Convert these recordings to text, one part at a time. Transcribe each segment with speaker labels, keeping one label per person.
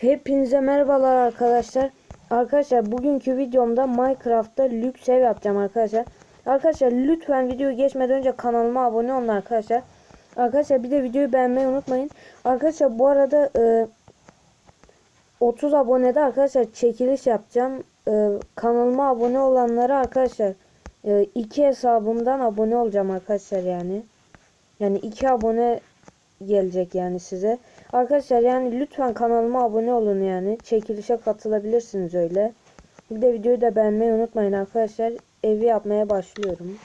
Speaker 1: Hepinize merhabalar arkadaşlar. Arkadaşlar bugünkü videomda Minecraft'ta lüks ev yapacağım arkadaşlar. Arkadaşlar lütfen videoyu geçmeden önce kanalıma abone olun arkadaşlar. Arkadaşlar bir de videoyu beğenmeyi unutmayın. Arkadaşlar bu arada e, 30 abonede arkadaşlar çekiliş yapacağım. E, kanalıma abone olanlara arkadaşlar e, iki hesabımdan abone olacağım arkadaşlar yani. Yani iki abone gelecek yani size. Arkadaşlar yani lütfen kanalıma abone olun yani. Çekilişe katılabilirsiniz öyle. Bir de videoyu da beğenmeyi unutmayın arkadaşlar. Evi yapmaya başlıyorum.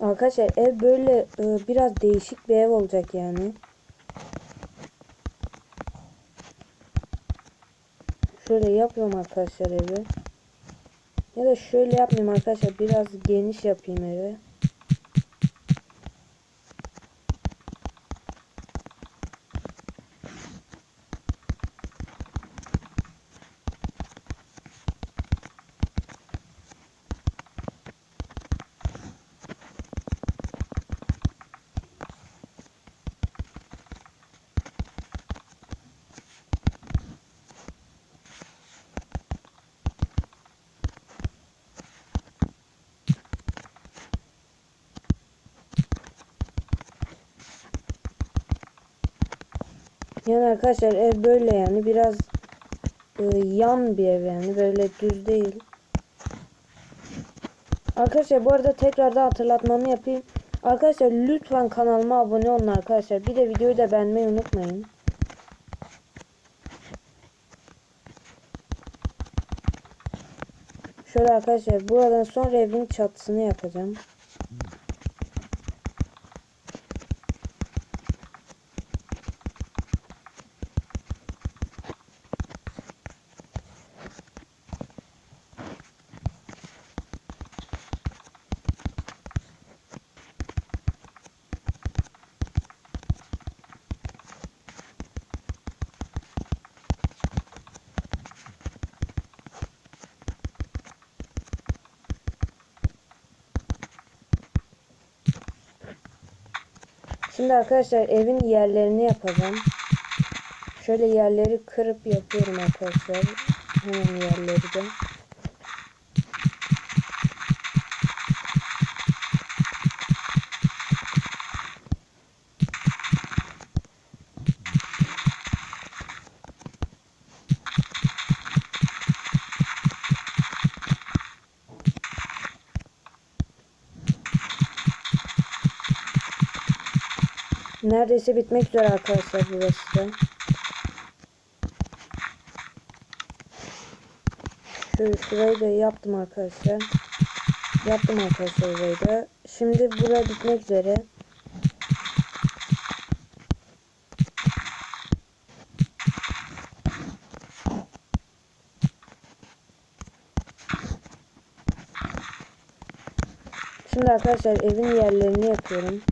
Speaker 1: Arkadaşlar ev böyle e, biraz değişik bir ev olacak yani. Şöyle yapıyorum arkadaşlar evi. Ya da şöyle yapmayayım arkadaşlar. Biraz geniş yapayım evi. Yani arkadaşlar ev böyle yani biraz e, yan bir ev yani böyle düz değil. Arkadaşlar bu arada tekrardan hatırlatmamı yapayım. Arkadaşlar lütfen kanalıma abone olun arkadaşlar. Bir de videoyu da beğenmeyi unutmayın. Şöyle arkadaşlar buradan sonra evin çatısını yapacağım. Şimdi arkadaşlar evin yerlerini yapacağım. Şöyle yerleri kırıp yapıyorum arkadaşlar. Hemen yerleri de. Neredeyse bitmek üzere arkadaşlar burası da. Şöyle şurayı da yaptım arkadaşlar. Yaptım arkadaşlar burayı da. Şimdi buraya bitmek üzere. Şimdi arkadaşlar evin yerlerini yapıyorum.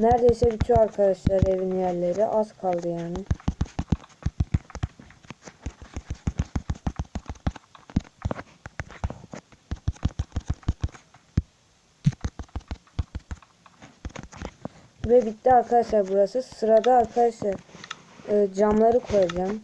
Speaker 1: Neredeyse bitiyor arkadaşlar evin yerleri. Az kaldı yani. Ve bitti arkadaşlar burası. Sırada arkadaşlar e, camları koyacağım.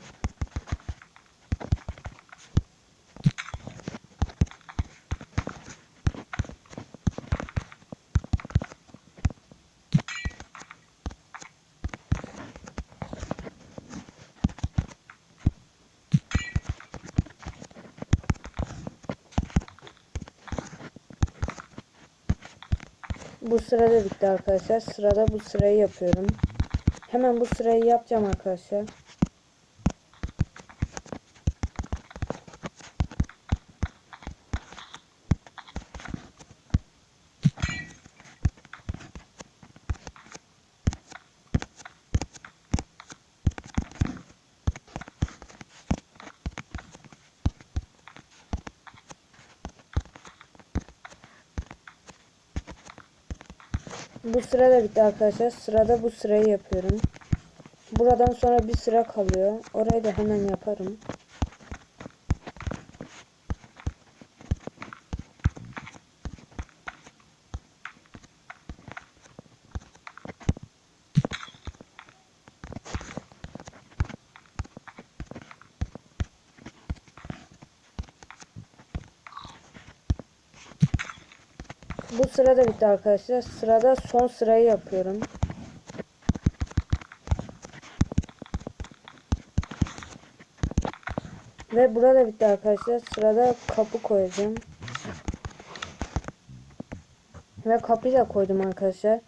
Speaker 1: Bu sırada bitti arkadaşlar. Sırada bu sırayı yapıyorum. Hemen bu sırayı yapacağım arkadaşlar. Bu sırada bitti arkadaşlar. Sırada bu sırayı yapıyorum. Buradan sonra bir sıra kalıyor. Orayı da hemen yaparım. Bu sıra da bitti arkadaşlar. Sırada son sırayı yapıyorum. Ve burada bitti arkadaşlar. Sırada kapı koyacağım. Ve kapıyı da koydum arkadaşlar.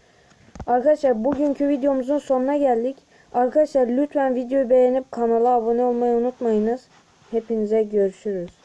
Speaker 1: Arkadaşlar bugünkü videomuzun sonuna geldik. Arkadaşlar lütfen videoyu beğenip kanala abone olmayı unutmayınız. Hepinize görüşürüz.